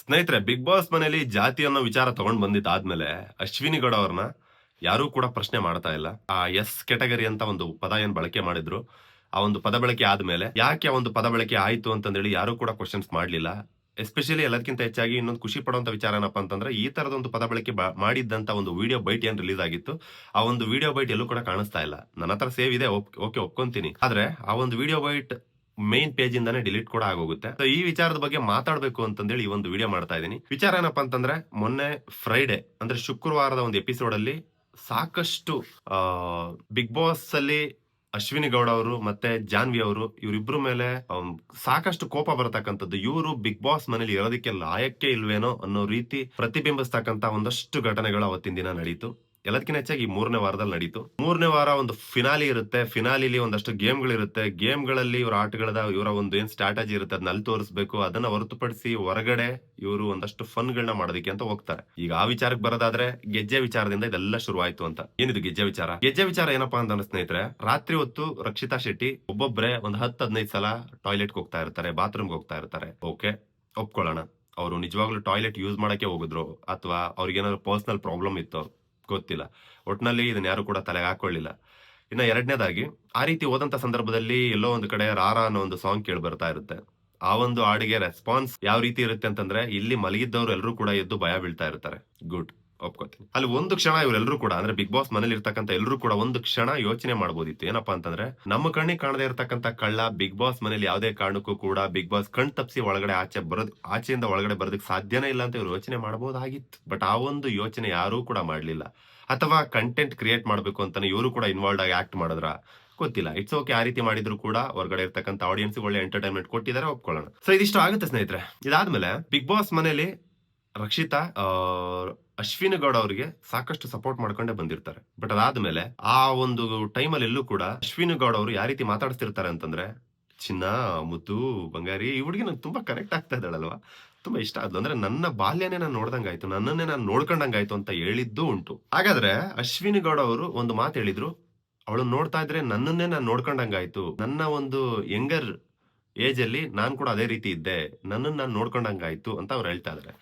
ಸ್ನೇಹಿತರೆ big Boss ಮನೇಲಿ ಜಾತಿ ಅನ್ನೋ ವಿಚಾರ ತಗೊಂಡ್ ಬಂದಿದ್ದಾದ್ಮೇಲೆ ಅಶ್ವಿನಿ ಗೌಡ ಅವ್ರನ್ನ ಯಾರೂ ಕೂಡ ಪ್ರಶ್ನೆ ಮಾಡ್ತಾ ಇಲ್ಲ. ಆ ಎಸ್ ಕೆಟಗರಿ ಅಂತ ಒಂದು ಪದ ಏನ್ ಬಳಕೆ ಮಾಡಿದ್ರು, ಆ ಒಂದು ಪದ ಬಳಕೆ ಆದ್ಮೇಲೆ ಯಾಕೆ ಆ ಒಂದು ಪದ ಬಳಕೆ ಆಯ್ತು ಅಂತಂದೇಳಿ ಯಾರು ಕೂಡ ಕ್ವಶನ್ಸ್ ಮಾಡ್ಲಿಲ್ಲ. ಎಸ್ಪೆಷಲಿ ಎಲ್ಲದಕ್ಕಿಂತ ಹೆಚ್ಚಾಗಿ ಇನ್ನೊಂದು ಖುಷಿ ಪಡುವಂತ ವಿಚಾರ ಏನಪ್ಪ ಅಂತಂದ್ರೆ, ಈ ತರದ ಒಂದು ಪದ ಬಳಕೆ ಮಾಡಿದ್ದಂತ ಒಂದು ವಿಡಿಯೋ ಬೈಟ್ ಏನ್ ರಿಲೀಸ್ ಆಗಿತ್ತು, ಆ ಒಂದು ವಿಡಿಯೋ ಬೈಟ್ ಎಲ್ಲೂ ಕೂಡ ಕಾಣಿಸ್ತಾ ಇಲ್ಲ. ನನ್ನ ಹತ್ರ ಸೇವ್ ಇದೆ ಓಕೆ ಒಪ್ಕೊಂತೀನಿ. ಆದ್ರೆ ಆ ಒಂದು ವಿಡಿಯೋ ಬೈಟ್ ಮೇನ್ ಪೇಜ್ ಇಂದಾನೆ ಡಿಲೀಟ್ ಕೂಡ ಆಗೋಗುತ್ತೆ. ಸೊ ಈ ವಿಚಾರದ ಬಗ್ಗೆ ಮಾತಾಡಬೇಕು ಅಂತಂದೇಳಿ ಈ ಒಂದು ವಿಡಿಯೋ ಮಾಡ್ತಾ ಇದ್ದೀನಿ. ವಿಚಾರ ಏನಪ್ಪಾ ಅಂತಂದ್ರೆ, ಮೊನ್ನೆ ಫ್ರೈಡೆ ಅಂದ್ರೆ ಶುಕ್ರವಾರದ ಒಂದು ಎಪಿಸೋಡ್ ಅಲ್ಲಿ ಸಾಕಷ್ಟು ಬಿಗ್ ಬಾಸ್ ಅಲ್ಲಿ ಅಶ್ವಿನಿ ಗೌಡ ಅವರು ಮತ್ತೆ ಜಾನ್ವಿ ಅವರು ಇವರಿಬ್ರು ಮೇಲೆ ಸಾಕಷ್ಟು ಕೋಪ ಬರತಕ್ಕಂಥದ್ದು. ಇವರು ಬಿಗ್ ಬಾಸ್ ಮನೇಲಿ ಇರೋದಕ್ಕೆ ಲಾಯಕ್ಕೆ ಇಲ್ವೇನೋ ಅನ್ನೋ ರೀತಿ ಪ್ರತಿಬಿಂಬಿಸ್ತಕ್ಕಂತ ಒಂದಷ್ಟು ಘಟನೆಗಳು ಅವತ್ತಿನ ದಿನ ನಡೀತು. ಎಲ್ಲದಕ್ಕಿಂತ ಹೆಚ್ಚಾಗಿ ಮೂರನೇ ವಾರದಲ್ಲಿ ನಡೀತು. ಮೂರನೇ ವಾರ ಒಂದು ಫಿನಾಲಿ ಇರುತ್ತೆ. ಫಿನಾಲಿಲಿ ಒಂದಷ್ಟು ಗೇಮ್ಗಳಿರುತ್ತೆ ಗೇಮ್ಗಳಲ್ಲಿ ಇವರ ಆಟಗಳದ, ಇವರ ಒಂದು ಏನ್ ಸ್ಟ್ರಾಟಜಿ ಇರುತ್ತೆ ಅದನ್ನ ಅಲ್ಲಿ ತೋರಿಸಬೇಕು. ಅದನ್ನ ಹೊರತುಪಡಿಸಿ ಹೊರಗಡೆ ಇವರು ಒಂದಷ್ಟು ಫನ್ಗಳನ್ನ ಮಾಡೋದಕ್ಕೆ ಅಂತ ಹೋಗ್ತಾರೆ. ಈಗ ಆ ವಿಚಾರಕ್ಕೆ ಬರೋದಾದ್ರೆ ಗೆಜ್ಜೆ ವಿಚಾರದಿಂದ ಇದೆಲ್ಲ ಶುರುವಾಯಿತು ಅಂತ. ಏನಿದು ಗೆಜ್ಜೆ ವಿಚಾರ? ಗೆಜ್ಜೆ ವಿಚಾರ ಏನಪ್ಪಾ ಅಂತ ಸ್ನೇಹಿತರೆ, ರಾತ್ರಿ ಹೊತ್ತು ರಕ್ಷಿತಾ ಶೆಟ್ಟಿ ಒಬ್ಬೊಬ್ರೆ ಒಂದ್ ಹತ್ತು ಹದಿನೈದು ಸಲ ಟಾಯ್ಲೆಟ್ಗೆ ಹೋಗ್ತಾ ಇರ್ತಾರೆ ಬಾತ್ರೂಮ್ಗೆ ಹೋಗ್ತಾ ಇರ್ತಾರೆ. ಓಕೆ ಒಪ್ಕೊಳ್ಳೋಣ. ಅವರು ನಿಜವಾಗ್ಲೂ ಟಾಯ್ಲೆಟ್ ಯೂಸ್ ಮಾಡಕ್ಕೆ ಹೋಗಿದ್ರು, ಅಥವಾ ಅವ್ರಿಗೆ ಏನಾದ್ರು ಪರ್ಸನಲ್ ಪ್ರಾಬ್ಲಮ್ ಇತ್ತು ಗೊತ್ತಿಲ್ಲ. ಒಟ್ನಲ್ಲಿ ಇದನ್ನ ಯಾರು ಕೂಡ ತಲೆಗೆ ಹಾಕೊಳ್ಳಿಲ್ಲ. ಇನ್ನ ಎರಡನೇದಾಗಿ, ಆ ರೀತಿ ಓದಂತ ಸಂದರ್ಭದಲ್ಲಿ ಎಲ್ಲೋ ಒಂದು ಕಡೆ ರಾರ ಅನ್ನೋ ಒಂದು ಸಾಂಗ್ ಕೇಳಿ ಬರ್ತಾ ಇರುತ್ತೆ. ಆ ಒಂದು ಹಾಡಿಗೆ ರೆಸ್ಪಾನ್ಸ್ ಯಾವ ರೀತಿ ಇರುತ್ತೆ ಅಂತಂದ್ರೆ, ಇಲ್ಲಿ ಮಲಗಿದ್ದವರು ಎಲ್ಲರೂ ಕೂಡ ಎದ್ದು ಭಯ ಬೀಳ್ತಾ ಇರ್ತಾರೆ. ಗುಡ್ ಒಪ್ಕೋತೀನಿ. ಅಲ್ಲಿ ಒಂದು ಕ್ಷಣ ಇವರೆಲ್ಲರೂ ಕೂಡ, ಅಂದ್ರೆ ಬಿಗ್ ಬಾಸ್ ಮನೇಲಿ ಇರ್ತಕ್ಕಂಥ ಎಲ್ಲರೂ ಕೂಡ ಒಂದು ಕ್ಷಣ ಯೋಚನೆ ಮಾಡ್ಬೋದಿತ್ತು. ಏನಪ್ಪಾ ಅಂತಂದ್ರೆ, ನಮ್ಮ ಕಣ್ಣಿಗೆ ಕಾಣದೇ ಇರತಕ್ಕಂಥ ಕಳ್ಳ ಬಿಗ್ ಬಾಸ್ ಮನೇಲಿ ಯಾವುದೇ ಕಾರಣಕ್ಕೂ ಕೂಡ ಬಿಗ್ ಬಾಸ್ ಕಣ್ ತಪ್ಪಿಸಿ ಒಳಗಡೆ ಆಚೆ ಬರೋದ್, ಆಚೆಯಿಂದ ಒಳಗಡೆ ಬರೋದಕ್ಕೆ ಸಾಧ್ಯನೇ ಇಲ್ಲ ಅಂತ ಇವ್ರು ಯೋಚನೆ ಮಾಡಬಹುದಾಗಿತ್ತು ಬಟ್ ಆ ಒಂದು ಯೋಚನೆ ಯಾರೂ ಕೂಡ ಮಾಡಲಿಲ್ಲ. ಅಥವಾ ಕಂಟೆಂಟ್ ಕ್ರಿಯೇಟ್ ಮಾಡಬೇಕು ಅಂತ ಇವರು ಕೂಡ ಇನ್ವಾಲ್ವ್ ಆಗಿ ಆಕ್ಟ್ ಮಾಡಿದ್ರ, ಗೊತ್ತಿಲ್ಲ. ಇಟ್ಸ್ ಓಕೆ ಆ ರೀತಿ ಮಾಡಿದ್ರು ಕೂಡ ಹೊರಗಡೆ ಇರ್ತಕ್ಕಂಥ ಆಡಿಯನ್ಸ್ ಒಳ್ಳೆ ಎಂಟರ್ಟೈನ್ಮೆಂಟ್ ಕೊಟ್ಟಿದ್ದಾರೆ, ಒಪ್ಕೊಳ್ಳೋಣ. ಸೊ ಇದಿಷ್ಟು ಆಗುತ್ತೆ ಸ್ನೇಹಿತರೆ. ಇದಾದ್ಮೇಲೆ ಬಿಗ್ ಬಾಸ್ ಮನೇಲಿ ರಕ್ಷಿತಾ ಅಶ್ವಿನಿ ಗೌಡ ಅವರಿಗೆ ಸಾಕಷ್ಟು ಸಪೋರ್ಟ್ ಮಾಡ್ಕೊಂಡೇ ಬಂದಿರ್ತಾರೆ. ಬಟ್ ಅದಾದ್ಮೇಲೆ ಆ ಒಂದು ಟೈಮಲ್ಲಿ ಎಲ್ಲೂ ಕೂಡ ಅಶ್ವಿನಿ ಗೌಡ ಅವರು ಯಾವ ರೀತಿ ಮಾತಾಡ್ತಿರ್ತಾರೆ ಅಂತಂದ್ರೆ, ಚಿನ್ನ ಮುದ್ದು ಬಂಗಾರಿ, ಈ ಹುಡುಗಿ ನಂಗೆ ತುಂಬಾ ಕನೆಕ್ಟ್ ಆಗ್ತಾ ಇದ್ದಾಳಲ್ವಾ? ತುಂಬಾ ಇಷ್ಟ ಆದ್ಲು. ಅಂದ್ರೆ ನನ್ನ ಬಾಲ್ಯನೇ ನಾನು ನೋಡ್ದಂಗಾಯ್ತು, ನನ್ನನ್ನೇ ನಾನು ನೋಡ್ಕೊಂಡಂಗಾಯ್ತು ಅಂತ ಹೇಳಿದ್ದು ಉಂಟು. ಹಾಗಾದ್ರೆ ಅಶ್ವಿನಿ ಗೌಡ ಅವರು ಒಂದು ಮಾತು ಹೇಳಿದ್ರು, ಅವಳು ನೋಡ್ತಾ ಇದ್ರೆ ನನ್ನನ್ನೇ ನಾನು ನೋಡ್ಕೊಂಡಂಗಾಯ್ತು. ನನ್ನ ಒಂದು ಯಂಗರ್ ಏಜ್ ಅಲ್ಲಿ ನಾನು ಕೂಡ ಅದೇ ರೀತಿ ಇದ್ದೆ. ನನ್ನನ್ನು ನಾನು ನೋಡ್ಕೊಂಡಂಗಾಯ್ತು ಅಂತ ಅವ್ರು ಹೇಳ್ತಾ ಇದಾರೆ.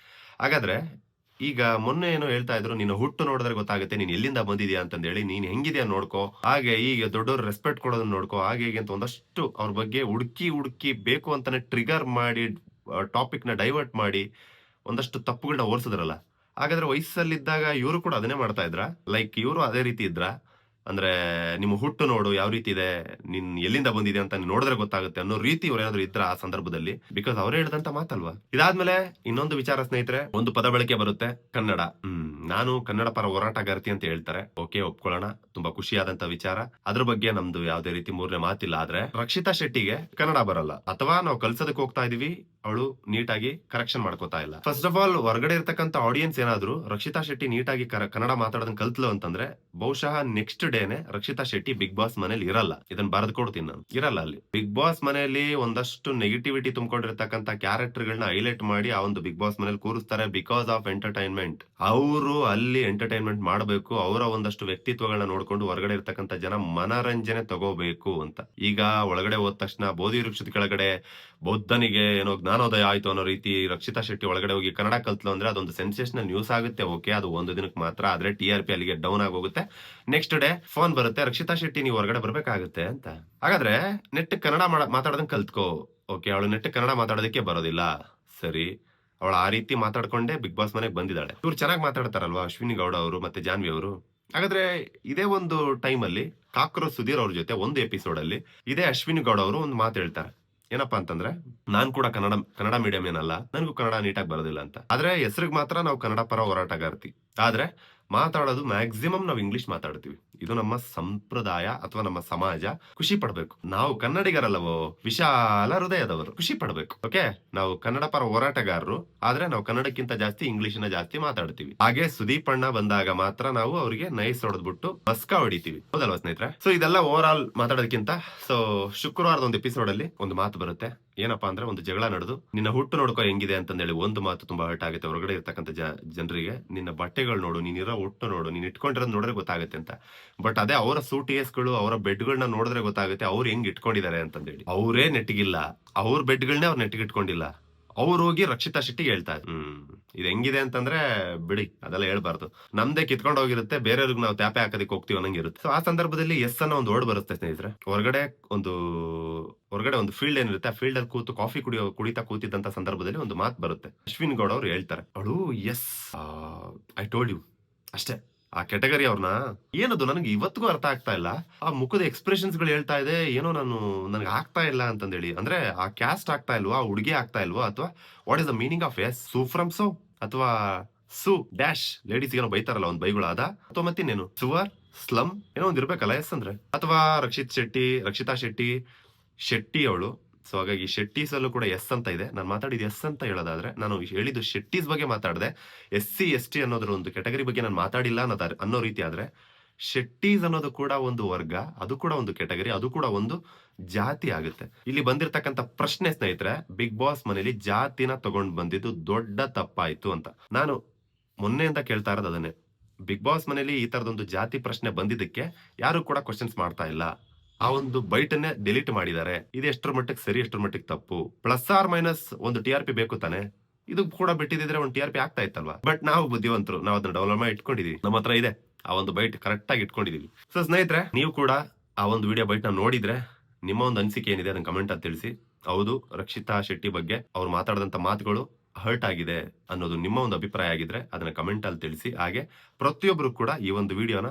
ಹಾಗಾದ್ರೆ ಈಗ ಮೊನ್ನೆ ಏನೋ ಹೇಳ್ತಾ ಇದ್ರು, ನಿನ್ನ ಹುಟ್ಟು ನೋಡಿದ್ರೆ ಗೊತ್ತಾಗುತ್ತೆ, ನೀನ್ ಎಲ್ಲಿಂದ ಬಂದಿದ್ಯಾ? ಅಂತಂದೇಳಿ, ನೀನ್ ಹೆಂಗಿದ್ಯಾ ನೋಡ್ಕೋ, ಹಾಗೆ ಈಗ ದೊಡ್ಡವ್ರು ರೆಸ್ಪೆಕ್ಟ್ ಕೊಡೋದನ್ನ ನೋಡ್ಕೋ, ಹಾಗೆ ಹೀಗೆ ಅಂತ ಒಂದಷ್ಟು ಅವ್ರ ಬಗ್ಗೆ ಹುಡುಕಿ ಹುಡುಕಿ ಬೇಕು ಅಂತಾನೆ ಟ್ರಿಗರ್ ಮಾಡಿ ಟಾಪಿಕ್ನ ಡೈವರ್ಟ್ ಮಾಡಿ ಒಂದಷ್ಟು ತಪ್ಪುಗಳನ್ನ ಓರ್ಸಿದ್ರಲ್ಲ. ಹಾಗಾದ್ರೆ ವಯಸ್ಸಲ್ಲಿದ್ದಾಗ ಇವರು ಕೂಡ ಅದನ್ನೇ ಮಾಡ್ತಾ ಇದ್ರ? ಲೈಕ್ ಇವರು ಅದೇ ರೀತಿ ಇದ್ರ? ಅಂದ್ರೆ ನಿಮ್ಮ ಹುಟ್ಟು ನೋಡು ಯಾವ ರೀತಿ ಇದೆ, ನಿನ್ ಎಲ್ಲಿಂದ ಬಂದಿದೆ ಅಂತ ನೋಡಿದ್ರೆ ಗೊತ್ತಾಗುತ್ತೆ ಅನ್ನೋ ರೀತಿ ಇವ್ರು ಏನಾದ್ರು ಇದ್ರ ಆ ಸಂದರ್ಭದಲ್ಲಿ. ಬಿಕಾಸ್ ಅವ್ರೇ ಹೇಳಿದಂತ ಮಾತಲ್ವಾ? ಇದಾದ್ಮೇಲೆ ಇನ್ನೊಂದು ವಿಚಾರ ಸ್ನೇಹಿತರೆ, ಒಂದು ಪದ ಬಳಕೆ ಬರುತ್ತೆ, ಕನ್ನಡ. ಹ್ಮ್, ನಾನು ಕನ್ನಡ ಪರ ಹೋರಾಟಗಾರ್ತಿ ಅಂತ ಹೇಳ್ತಾರೆ. ಓಕೆ, ಒಪ್ಕೊಳ್ಳೋಣ. ತುಂಬಾ ಖುಷಿಯಾದಂತ ವಿಚಾರ. ಅದ್ರ ಬಗ್ಗೆ ನಮ್ದು ಯಾವ್ದೇ ರೀತಿ ಮೂರನೇ ಮಾತಿಲ್ಲ. ಆದ್ರೆ ರಕ್ಷಿತಾ ಶೆಟ್ಟಿಗೆ ಕನ್ನಡ ಬರಲ್ಲ. ಅಥವಾ ನಾವು ಕಲ್ಸೋದಕ್ಕೆ ಹೋಗ್ತಾ ಇದೀವಿ, ಅವಳು ನೀಟಾಗಿ ಕರೆಕ್ಷನ್ ಮಾಡ್ಕೋತಾ ಇಲ್ಲ. ಫಸ್ಟ್ ಆಫ್ ಆಲ್ ಹೊರಗಡೆ ಇರ್ತಕ್ಕಂಥ ಆಡಿಯನ್ಸ್ ಏನಾದ್ರು ರಕ್ಷಿತಾ ಶೆಟ್ಟಿ ನೀಟಾಗಿ ಕನ್ನಡ ಮಾತಾಡೋದನ್ನ ಕಲ್ತ್ಲು ಅಂತಂದ್ರೆ ಬಹುಶಃ next Rakshita Shetty Bigg Boss ಮನೇಲಿ ಇರಲ್ಲ. ಇದನ್ನ ಬರೆದು ಕೊಡ್ತೀನಿ ನಾನು. ಇರಲ್ಲ ಅಲ್ಲಿ. ಬಿಗ್ ಬಾಸ್ ಮನೆಯಲ್ಲಿ ಒಂದಷ್ಟು ನೆಗೆಟಿವಿಟಿ ತುಂಬಿಕೊಂಡಿರ್ತಕ್ಕಂಥ ಕ್ಯಾರೆಕ್ಟರ್ ಗಳನ್ನ ಹೈಲೈಟ್ ಮಾಡಿ ಆ ಒಂದು ಬಿಗ್ ಬಾಸ್ ಮನೇಲಿ ಕೂರಿಸ್ತಾರೆ ಬಿಕಾಸ್ ಆಫ್ ಎಂಟರ್ಟೈನ್ಮೆಂಟ್ ಅವರು ಅಲ್ಲಿ ಎಂಟರ್ಟೈನ್ಮೆಂಟ್ ಮಾಡಬೇಕು. ಅವರ ಒಂದಷ್ಟು ವ್ಯಕ್ತಿತ್ವಗಳನ್ನ ನೋಡ್ಕೊಂಡು ಹೊರಗಡೆ ಇರ್ತಕ್ಕಂಥ ಜನ ಮನರಂಜನೆ ತಗೋಬೇಕು ಅಂತ. ಈಗ ಒಳಗಡೆ ಹೋದ ತಕ್ಷಣ ಬೋಧಿ ವೃಕ್ಷದ ಕೆಳಗಡೆ ಬೌದ್ಧನಿಗೆ ಏನೋ ಜ್ಞಾನೋದಯ ಆಯ್ತು ಅನ್ನೋ ರೀತಿ ರಕ್ಷಿತಾ ಶೆಟ್ಟಿ ಒಳಗಡೆ ಹೋಗಿ ಕನ್ನಡ ಕಲ್ತ್ಲು ಅಂದ್ರೆ ಅದೊಂದು ಸೆನ್ಸೇಷನಲ್ ನ್ಯೂಸ್ ಆಗುತ್ತೆ. ಓಕೆ, ಅದು ಒಂದು ದಿನಕ್ಕೆ ಮಾತ್ರ. ಆದ್ರೆ ಟಿ ಆರ್ ಪಿ ಅಲ್ಲಿಗೆ ಡೌನ್ ಆಗೋಗುತ್ತೆ. ನೆಕ್ಸ್ಟ್ ಡೇ ಫೋನ್ ಬರುತ್ತೆ, ರಕ್ಷಿತಾ ಶೆಟ್ಟಿ ನೀವು ಹೊರಗಡೆ ಬರ್ಬೇಕಾಗುತ್ತೆ ಅಂತ. ಹಾಗಾದ್ರೆ ನೆಟ್ ಕನ್ನಡ ಮಾತಾಡೋದನ್ನ ಕಲ್ತ್ಕೋ. ಓಕೆ ಅವಳು ನೆಟ್ ಕನ್ನಡ ಮಾತಾಡೋದಕ್ಕೆ ಬರೋದಿಲ್ಲ. ಸರಿ. ಅವಳು ಆ ರೀತಿ ಮಾತಾಡ್ಕೊಂಡೇ ಬಿಗ್ ಬಾಸ್ ಮನೆಗೆ ಬಂದಿದ್ದಾಳೆ. ಇವ್ರು ಚೆನ್ನಾಗಿ ಮಾತಾಡ್ತಾರಲ್ವಾ, ಅಶ್ವಿನಿ ಗೌಡ ಅವರು ಮತ್ತೆ ಜಾನ್ವಿ ಅವರು. ಹಾಗಾದ್ರೆ ಇದೇ ಒಂದು ಟೈಮ್ ಅಲ್ಲಿ ಕಾಕ್ರೋ ಸುಧೀರ್ ಅವ್ರ ಜೊತೆ ಒಂದು ಎಪಿಸೋಡ್ ಅಲ್ಲಿ ಇದೇ ಅಶ್ವಿನಿ ಗೌಡ ಅವರು ಒಂದು ಮಾತು ಹೇಳ್ತಾರೆ. ಏನಪ್ಪಾ ಅಂತಂದ್ರೆ, ನಾನ್ ಕೂಡ ಕನ್ನಡ ಕನ್ನಡ ಮೀಡಿಯಂ ಏನಲ್ಲ, ನನಗೂ ಕನ್ನಡ ನೀಟಾಗಿ ಬರೋದಿಲ್ಲ ಅಂತ. ಆದ್ರೆ ಹೆಸರಿಗೆ ಮಾತ್ರ ನಾವು ಕನ್ನಡ ಪರ ಹೋರಾಟಗಾರ್ತಿ. ಆದ್ರೆ ಮಾತಾಡೋದು ಮ್ಯಾಕ್ಸಿಮಮ್ ನಾವು ಇಂಗ್ಲಿಷ್ ಮಾತಾಡ್ತೀವಿ. ಇದು ನಮ್ಮ ಸಂಪ್ರದಾಯ ಅಥವಾ ನಮ್ಮ ಸಮಾಜ ಖುಷಿ ಪಡ್ಬೇಕು. ನಾವು ಕನ್ನಡಿಗರಲ್ಲವೋ, ವಿಶಾಲ ಹೃದಯದವರು, ಖುಷಿ ಪಡ್ಬೇಕು. ಓಕೆ ನಾವು ಕನ್ನಡ ಪರ ಹೋರಾಟಗಾರರು, ಆದ್ರೆ ನಾವು ಕನ್ನಡಕ್ಕಿಂತ ಜಾಸ್ತಿ ಇಂಗ್ಲಿಷ್ನ ಜಾಸ್ತಿ ಮಾತಾಡ್ತೀವಿ. ಹಾಗೆ ಸುದೀಪ್ ಅಣ್ಣ ಬಂದಾಗ ಮಾತ್ರ ನಾವು ಅವರಿಗೆ ನೈಸ್ ಹೊಡೆದ್ಬಿಟ್ಟು ಬಸ್ಕ ಹೊಡಿತೀವಿ. ಹೌದಲ್ವಾ ಸ್ನೇಹಿತರೆ? ಸೊ ಇದೆಲ್ಲ ಓವರ್ ಆಲ್ ಮಾತಾಡೋದಕ್ಕಿಂತ ಸೊ ಶುಕ್ರವಾರದ ಒಂದು ಎಪಿಸೋಡ್ ಅಲ್ಲಿ ಒಂದು ಮಾತು ಬರುತ್ತೆ. ಏನಪ್ಪಾ ಅಂದ್ರೆ ಒಂದು ಜಗಳ ನಡೆದು, ನಿನ್ನ ಹುಟ್ಟು ನೋಡ್ಕೋ ಹೆಂಗಿದೆ ಅಂತಂದೇಳಿ ಒಂದು ಮಾತು ತುಂಬಾ ಹರ್ಟ್ ಆಗುತ್ತೆ. ಹೊರಗಡೆ ಇರ್ತಕ್ಕಂಥ ಜನರಿಗೆ, ನಿನ್ನ ಬಟ್ಟೆಗಳು ನೋಡು ನೀನಿರೋ ಹುಟ್ಟು ನೋಡು, ನೀನ್ ಇಟ್ಕೊಂಡಿರೋದು ನೋಡಿದ್ರೆ ಗೊತ್ತಾಗುತ್ತೆ ಅಂತ. ಬಟ್ ಅದೇ ಅವರ ಸೂಟಿಯಸ್ಗಳು ಅವರ ಬೆಡ್ಗಳನ್ನ ನೋಡಿದ್ರೆ ಗೊತ್ತಾಗುತ್ತೆ, ಅವ್ರು ಹೆಂಗ್ ಇಟ್ಕೊಂಡಿದ್ದಾರೆ ಅಂತಂದೇಳಿ. ಅವರೇ ನೆಟ್ಟಿಗಿಲ್ಲ. ಅವ್ರ ಬೆಡ್ಗಳನ್ನೇ ಅವ್ರು ನೆಟ್ಟಿಗೆ ಇಟ್ಕೊಂಡಿಲ್ಲ ಅವ್ರು ಹೋಗಿ ರಕ್ಷಿತಾ ಶೆಟ್ಟಿ ಹೇಳ್ತಾ ಹ್ಮ್. ಇದು ಹೆಂಗಿದೆ ಅಂತಂದ್ರೆ, ಬಿಡಿ, ಅದೆಲ್ಲ ಹೇಳ್ಬಾರ್ದು. ನಮ್ದೇ ಕಿತ್ಕೊಂಡು ಹೋಗಿರುತ್ತೆ, ಬೇರೆಯವ್ರಿಗೆ ನಾವು ತ್ಯಾಪೆ ಹಾಕೋದಕ್ಕೆ ಹೋಗ್ತೀವಿ ಅನ್ನಂಗಿರುತ್ತೆ ಆ ಸಂದರ್ಭದಲ್ಲಿ ಎಸ್ ಅನ್ನೋ ಒಂದು ಓಡ್ ಬರುತ್ತೆ ಸ್ನೇಹಿತರೆ. ಹೊರಗಡೆ ಒಂದು ಹೊರಗಡೆ ಒಂದು ಫೀಲ್ಡ್ ಏನಿರುತ್ತೆ, ಆ ಫೀಲ್ಡ್ ಅಲ್ಲಿ ಕೂತು ಕಾಫಿ ಕುಡಿಯೋ, ಕುಡಿತಾ ಕೂತಿದ್ದಂತ ಸಂದರ್ಭದಲ್ಲಿ ಒಂದು ಮಾತು ಬರುತ್ತೆ. ಅಶ್ವಿನ್ ಗೌಡ ಅವ್ರು ಹೇಳ್ತಾರೆ, ಅವಳು ಎಸ್ ಐ ಟೋಲ್ಡ್ ಯು ಅಷ್ಟೇ. ಆ ಕೆಟಗರಿ ಅವ್ರನ್ನ, ಏನದು, ನನಗೆ ಇವತ್ತಿಗೂ ಅರ್ಥ ಆಗ್ತಾ ಇಲ್ಲ. ಆ ಮುಖದ ಎಕ್ಸ್ಪ್ರೆಷನ್ಸ್ಗಳು ಹೇಳ್ತಾ ಇದೆ, ಏನೋ ನಾನು, ನನಗೆ ಆಗ್ತಾ ಇಲ್ಲ ಅಂತಂದೇಳಿ. ಅಂದ್ರೆ, ಆ ಕ್ಯಾಸ್ಟ್ ಆಗ್ತಾ ಇಲ್ವಾ ಹುಡುಗಿ ಆಗ್ತಾ ಇಲ್ವಾ, ಅಥವಾ what is the meaning of S Suu from so ಅಥವಾ ಸು ಡ್ಯಾಶ್ ಲೇಡೀಸ್ ಏನೋ ಬೈತಾರಲ್ಲ, ಒಂದು ಬೈಗಳು ಅದ ಅಥವಾ ಮತ್ತಿನ್ನೇನು? ಸುವರ್ ಸ್ಲಮ್ ಏನೋ ಒಂದ್ ಇರ್ಬೇಕಲ್ಲ ಎಸ್ ಅಂದ್ರೆ. ಅಥವಾ ರಕ್ಷಿತ್ ಶೆಟ್ಟಿ, ರಕ್ಷಿತಾ ಶೆಟ್ಟಿ ಶೆಟ್ಟಿ ಅವಳು. ಸೊ ಹಾಗಾಗಿ ಶೆಟ್ಟೀಸ್ ಕೂಡ ಎಸ್ ಅಂತ ಇದೆ. ನಾನು ಮಾತಾಡಿದ ಎಸ್ ಅಂತ ಹೇಳೋದಾದ್ರೆ, ನಾನು ಹೇಳಿದ್ದು ಶೆಟ್ಟೀಸ್ ಬಗ್ಗೆ ಮಾತಾಡಿದೆ. ಎಸ್ ಸಿ, ಎಸ್ ಟಿ ಅನ್ನೋದ್ರ ಒಂದು ಕೆಟಗರಿ ಬಗ್ಗೆ ನಾನು ಮಾತಾಡಿಲ್ಲ ಅನ್ನೋದಾದ್ರೆ, ಅನ್ನೋ ರೀತಿ ಆದ್ರೆ, ಶೆಟ್ಟೀಸ್ ಅನ್ನೋದು ಕೂಡ ಒಂದು ವರ್ಗ, ಅದು ಕೂಡ ಒಂದು ಕೆಟಗರಿ ಅದು ಕೂಡ ಒಂದು ಜಾತಿ ಆಗುತ್ತೆ. ಇಲ್ಲಿ ಬಂದಿರತಕ್ಕಂತ ಪ್ರಶ್ನೆ ಸ್ನೇಹಿತರೆ, ಬಿಗ್ ಬಾಸ್ ಮನೇಲಿ ಜಾತಿನ ತಗೊಂಡ್ ಬಂದಿದ್ದು ದೊಡ್ಡ ತಪ್ಪಾಯ್ತು ಅಂತ. ನಾನು ಮೊನ್ನೆಯಿಂದ ಕೇಳ್ತಾ ಇರೋದು ಅದನ್ನೇ. ಬಿಗ್ ಬಾಸ್ ಮನೇಲಿ ಈ ತರದೊಂದು ಜಾತಿ ಪ್ರಶ್ನೆ ಬಂದಿದ್ದಕ್ಕೆ ಯಾರು ಕೂಡ ಕ್ವಶನ್ಸ್ ಮಾಡ್ತಾ ಇಲ್ಲ. ಆ ಒಂದು ಬೈಟನ್ನೇ ಡಿಲೀಟ್ ಮಾಡಿದ್ದಾರೆ. ಇದು ಎಷ್ಟರ ಮಟ್ಟಿಗೆ ಸರಿ, ಎಷ್ಟರ ಮಟ್ಟಿಗೆ ತಪ್ಪು? ಪ್ಲಸ್ ಆರ್ ಮೈನಸ್ ಒಂದು ಟಿ ಆರ್ ಪಿ ಬೇಕು ತಾನೆ? ಇದು ಕೂಡ ಬಿಟ್ಟಿದ್ರೆ ಒಂದು ಟಿ ಆರ್ ಪಿ ಆಗ್ತಾ ಇತ್ತಲ್ವಾ? ಬಟ್ ನಾವು ಬುದ್ಧಿವಂತರು, ನಾವು ಅದನ್ನ ಡೌನ್ಲೋಡ್ ಮಾಡಿ ಇಟ್ಕೊಂಡಿದೀವಿ. ನಮ್ಮ ಹತ್ರ ಇದೆ. ಆ ಒಂದು ಬೈಟ್ ಕರೆಕ್ಟ್ ಆಗಿ ಇಟ್ಕೊಂಡಿದೀವಿ. ಸೊ ಸ್ನೇಹಿತರೆ, ನೀವು ಕೂಡ ಆ ಒಂದು ವಿಡಿಯೋ ಬೈಟ್ನ ನೋಡಿದ್ರೆ ನಿಮ್ಮ ಒಂದು ಅನಿಸಿಕೆ ಏನಿದೆ ಅದನ್ನ ಕಮೆಂಟ್ ಅಲ್ಲಿ ತಿಳಿಸಿ. ಹೌದು, ರಕ್ಷಿತಾ ಶೆಟ್ಟಿ ಬಗ್ಗೆ ಅವ್ರು ಮಾತಾಡಿದಂತ ಮಾತುಗಳು ಹರ್ಟ್ ಆಗಿದೆ ಅನ್ನೋದು ನಿಮ್ಮ ಒಂದು ಅಭಿಪ್ರಾಯ ಆಗಿದ್ರೆ ಅದನ್ನ ಕಮೆಂಟ್ ಅಲ್ಲಿ ತಿಳಿಸಿ. ಹಾಗೆ ಪ್ರತಿಯೊಬ್ಬರು ಕೂಡ ಈ ಒಂದು ವಿಡಿಯೋನ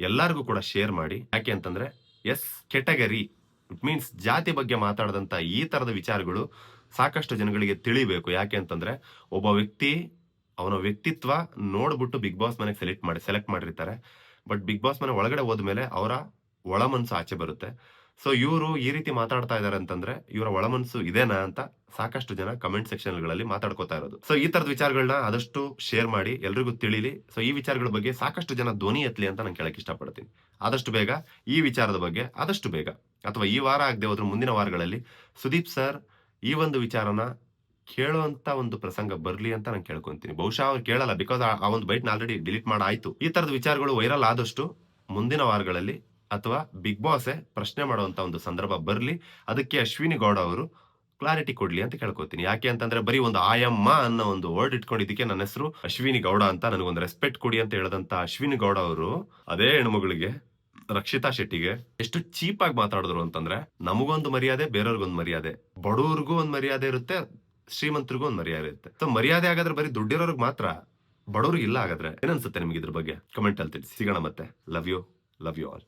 ಎಲ್ಲರಿಗೂ ಕೂಡ ಶೇರ್ ಮಾಡಿ. ಯಾಕೆ ಅಂತಂದ್ರೆ ಎಸ್, ಕೆಟಗರಿ. ಇಟ್ ಮೀನ್ಸ್ ಜಾತಿ ಬಗ್ಗೆ ಮಾತಾಡದಂತ ಈ ತರದ ವಿಚಾರಗಳು ಸಾಕಷ್ಟು ಜನಗಳಿಗೆ ತಿಳಿಬೇಕು. ಯಾಕೆ ಅಂತಂದ್ರೆ ಒಬ್ಬ ವ್ಯಕ್ತಿ ಅವನ ವ್ಯಕ್ತಿತ್ವ ನೋಡ್ಬಿಟ್ಟು ಬಿಗ್ ಬಾಸ್ ಮನೆಗೆ ಸೆಲೆಕ್ಟ್ ಮಾಡಿ ಸೆಲೆಕ್ಟ್ ಮಾಡಿರ್ತಾರೆ. ಬಟ್ ಬಿಗ್ ಬಾಸ್ ಮನೆ ಒಳಗಡೆ ಹೋದ್ಮೇಲೆ ಅವರ ಒಳ ಮನಸ್ಸು ಆಚೆ ಬರುತ್ತೆ. ಸೊ ಇವರು ಈ ರೀತಿ ಮಾತಾಡ್ತಾ ಇದ್ದಾರೆ ಅಂತಂದ್ರೆ, ಇವರ ಒಳ ಮನಸ್ಸು ಇದೇನಾ ಅಂತ ಸಾಕಷ್ಟು ಜನ ಕಮೆಂಟ್ ಸೆಕ್ಷನ್ಗಳಲ್ಲಿ ಮಾತಾಡ್ಕೋತಾ ಇರೋದು. ಸೊ ಈ ತರದ ವಿಚಾರಗಳನ್ನ ಆದಷ್ಟು ಶೇರ್ ಮಾಡಿ, ಎಲ್ರಿಗೂ ತಿಳಿಲಿ. ಸೊ ಈ ವಿಚಾರಗಳ ಬಗ್ಗೆ ಸಾಕಷ್ಟು ಜನ ಧ್ವನಿ ಎತ್ತಲಿ ಅಂತ ನಾನು ಕೇಳಕ್ ಇಷ್ಟಪಡ್ತೀನಿ. ಆದಷ್ಟು ಬೇಗ, ಈ ವಿಚಾರದ ಬಗ್ಗೆ ಆದಷ್ಟು ಬೇಗ. ಅಥವಾ ಈ ವಾರ ಆಗದೆ ಹೋದ್ರೆ ಮುಂದಿನ ವಾರಗಳಲ್ಲಿ, ಸುದೀಪ್ ಸರ್, ಈ ಒಂದು ವಿಚಾರನ ಕೇಳುವಂತ ಒಂದು ಪ್ರಸಂಗ ಬರ್ಲಿ ಅಂತ ನಾನು ಕೇಳ್ಕೊಂತೀನಿ. ಬಹುಶಃ ಅವ್ರು ಕೇಳಲ್ಲ, ಬಿಕಾಸ್ ಆ ಒಂದು ಬೈಟ್ ಆಲ್ರೆಡಿ ಡಿಲೀಟ್ ಮಾಡಾಯ್ತು ಈ ತರದ ವಿಚಾರಗಳು ವೈರಲ್ ಆದಷ್ಟು ಮುಂದಿನ ವಾರಗಳಲ್ಲಿ ಅಥವಾ ಬಿಗ್ ಬಾಸೇ ಪ್ರಶ್ನೆ ಮಾಡುವಂತ ಒಂದು ಸಂದರ್ಭ ಬರಲಿ. ಅದಕ್ಕೆ ಅಶ್ವಿನಿ ಗೌಡ ಅವರು ಕ್ಲಾರಿಟಿ ಕೊಡ್ಲಿ ಅಂತ ಕೇಳ್ಕೊತೀನಿ. ಯಾಕೆ ಅಂತಂದ್ರೆ ಬರೀ ಒಂದು ಆಯಮ್ಮ ಅನ್ನೋ ಒಂದು ವರ್ಡ್ ಇಟ್ಕೊಂಡಿದ್ದಕ್ಕೆ ನನ್ನ ಹೆಸರು ಅಶ್ವಿನಿ ಗೌಡ ಅಂತ ನನಗೊಂದು ರೆಸ್ಪೆಕ್ಟ್ ಕೊಡಿ ಅಂತ ಹೇಳದಂತ ಅಶ್ವಿನಿ ಗೌಡ ಅವರು ಅದೇ ಹೆಣ್ಮಗಳಿಗೆ ರಕ್ಷಿತಾ ಶೆಟ್ಟಿಗೆ ಎಷ್ಟು ಚೀಪ್ ಆಗಿ ಮಾತಾಡಿದ್ರು ಅಂತಂದ್ರೆ ನಮಗೊಂದು ಮರ್ಯಾದೆ, ಬೇರೆಯವ್ರಿಗೊಂದು ಮರ್ಯಾದೆ. ಬಡವ್ರಿಗೂ ಒಂದು ಮರ್ಯಾದೆ ಇರುತ್ತೆ, ಶ್ರೀಮಂತರಿಗೂ ಒಂದು ಮರ್ಯಾದೆ ಇರುತ್ತೆ. ಸೊ ಮರ್ಯಾದೆ ಆಗಾದ್ರೆ ಬರೀ ದುಡ್ಡಿರೋರ್ಗ್ ಮಾತ್ರ? ಬಡವ್ರಿಗೆ ಇಲ್ಲ ಹಾಗಾದ್ರೆ. ಏನನ್ಸುತ್ತೆ ನಿಮ್ಗೆ ಇದ್ರ ಬಗ್ಗೆ? ಕಮೆಂಟ್ ಅಲ್ಲಿ ತಿಳಿಸಿ. ಸಿಗೋಣ ಮತ್ತೆ. Love you love you all